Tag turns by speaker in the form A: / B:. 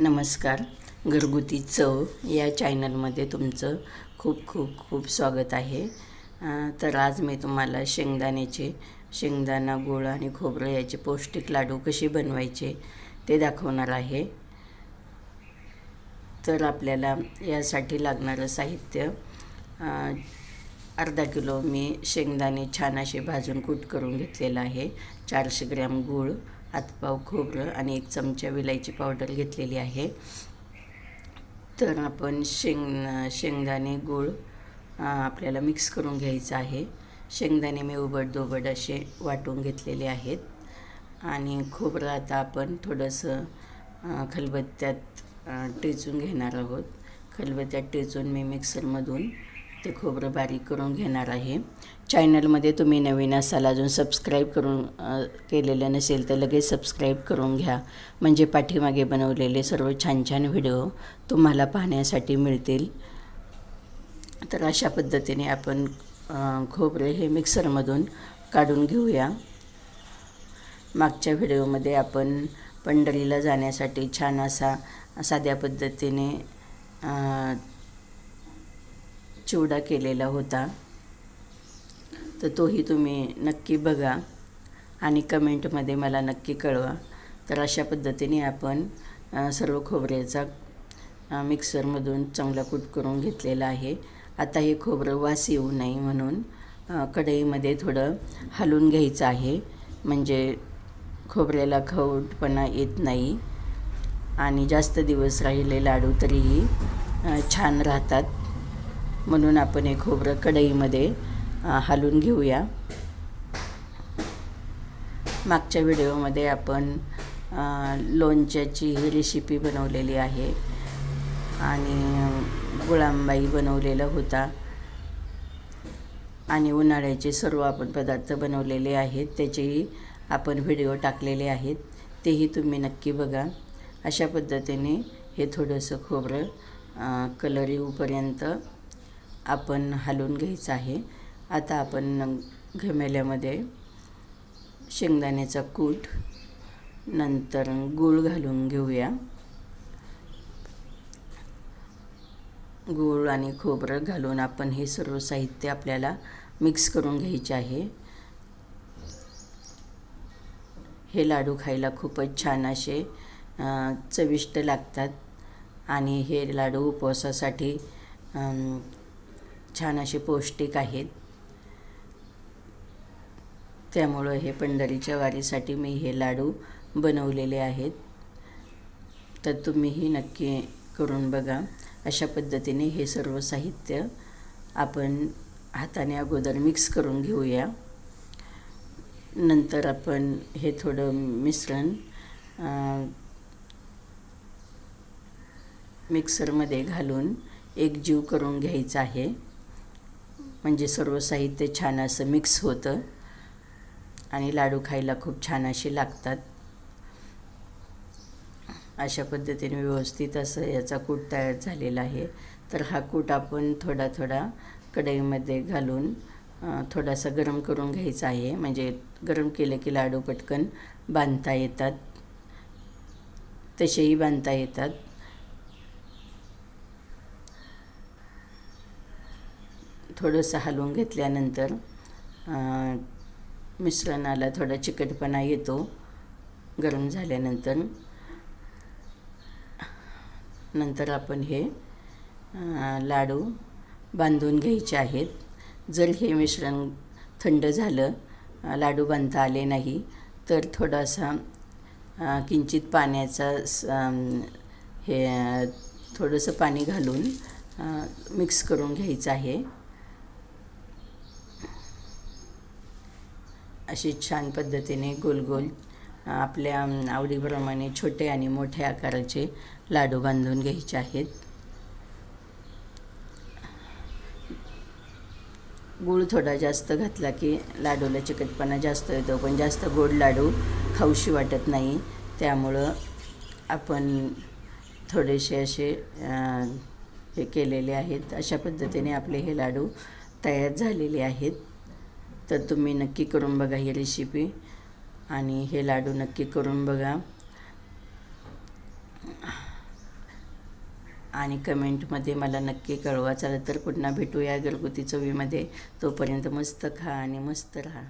A: नमस्कार. घरगुती चव या चॅनलमध्ये तुमचं खूप खूप खूप स्वागत आहे. तर आज मी तुम्हाला शेंगदाण्याचे शेंगदाणा गुळ आणि खोबरं याचे पौष्टिक लाडू कसे बनवायचे ते दाखवणार आहे. तर आपल्याला यासाठी लागणारं साहित्य अर्धा किलो मी शेंगदाणे छान असे भाजून कूट करून घेतलेलं आहे. चारशे ग्रॅम गूळ हातपाव खोबरं आणि एक चमचा विलायची पावडर घेतलेली आहे. तर आपण शेंग शेंगदाणे गूळ आपल्याला मिक्स करून घ्यायचं आहे. शेंगदाणे मी उबड दोबड असे वाटून घेतलेले आहेत. आणि खोबरं आता आपण थोडंसं खलबत्त्यात टेचून घेणार आहोत. खलबत्त्यात टेचून मी मिक्सरमधून ते खोबरं बारीक करून घेणार आहे. चॅनलमध्ये तुम्ही नवीन असाल अजून सबस्क्राईब करून केलेलं नसेल तर लगेच सबस्क्राईब करून घ्या. म्हणजे पाठीमागे बनवलेले सर्व छान छान व्हिडिओ तुम्हाला पाहण्यासाठी मिळतील. तर अशा पद्धतीने आपण खोबरे हे मिक्सरमधून काढून घेऊया. मागच्या व्हिडिओमध्ये आपण पंढरीला जाण्यासाठी छान असा साध्या पद्धतीने चिवडा केलेला होता. तर तोही तुम्ही नक्की बघा आणि कमेंटमध्ये मला नक्की कळवा. तर अशा पद्धतीने आपण सर्व खोबऱ्याचा मिक्सरमधून चांगला कूट करून घेतलेला आहे. आता हे खोबरं वास येऊ नये म्हणून कढईमध्ये थोडं हलवून घ्यायचं आहे. म्हणजे खोबऱ्याला खवटपणा येत नाही आणि जास्त दिवस राहिले लाडू तरीही छान राहतात. म्हणून आपण हे खोबरं कढईमध्ये हालून घेऊया. मागच्या व्हिडिओमध्ये आपण लोणच्याची ही रेसिपी बनवलेली आहे आणि गुळांबाई बनवलेला होता. आणि उन्हाळ्याचे सर्व आपण पदार्थ बनवलेले आहेत त्याचेही आपण व्हिडिओ टाकलेले आहेत. तेही तुम्ही नक्की बघा. अशा पद्धतीने हे थोडंसं खोबरं अ, कलर येऊपर्यंत आपण हलवून घ्यायचं आहे. आता आपण घमेल्यामध्ये शेंगदाण्याचा कूट नंतर गूळ घालून घेऊया. गूळ आणि खोबरं घालून आपण हे सर्व साहित्य आपल्याला मिक्स करून घ्यायचे आहे. हे लाडू खायला खूपच छान असे चविष्ट लागतात. आणि हे लाडू उपवासासाठी छान असे पौष्टिक आहेत. त्यामुळं हे पंढरीच्या वारीसाठी मी हे लाडू बनवलेले आहेत. तर तुम्हीही नक्की करून बघा. अशा पद्धतीने हे सर्व साहित्य आपण हाताने अगोदर मिक्स करून घेऊया. नंतर आपण हे थोडं मिश्रण मिक्सरमध्ये घालून एकजीव करून घ्यायचं आहे. म्हणजे सर्व साहित्य छान असं मिक्स होतं. आणि लाडू खायला खूप छान असे लागतात. अशा पद्धतीने व्यवस्थित असं याचा कूट तयार झालेला आहे. तर हा कूट आपण थोडा थोडा कढईमध्ये घालून थोडासा गरम करून घ्यायचा आहे. म्हणजे गरम केलं की लाडू पटकन बांधता येतात. तसेही बांधता येतात. थोडंसं हलवून घेतल्यानंतर मिश्रणाला थोडा चिकटपणा येतो. गरम झाल्यानंतर नंतर आपण हे लाडू बांधून घ्यायचे आहेत. जर हे मिश्रण थंड झालं लाडू बांधता आले नाही तर थोडासा किंचित पाण्याचा स- हे थोडंसं पाणी घालून मिक्स करून घ्यायचं आहे. अशी छान पद्धतीने गोल गोल आपल्या आवडीप्रमाणे छोटे आणि मोठ्या आकाराचे लाडू बांधून घ्यायचे आहेत. गूळ थोडा जास्त घातला की लाडूला चिकटपणा जास्त येतो पण जास्त गोड लाडू खाऊशी वाटत नाही. त्यामुळं आपण थोडेसे असे हे केलेले आहेत. अशा पद्धतीने आपले हे लाडू तयार झालेले आहेत. तर तुम्ही नक्की करून बघा ही रेसिपी आणि हे लाडू नक्की करून बघा. आणि कमेंटमध्ये मला नक्की कळवा. चला तर पुन्हा भेटूया घरगुती चवीमध्ये. तोपर्यंत मस्त खा आणि मस्त राहा.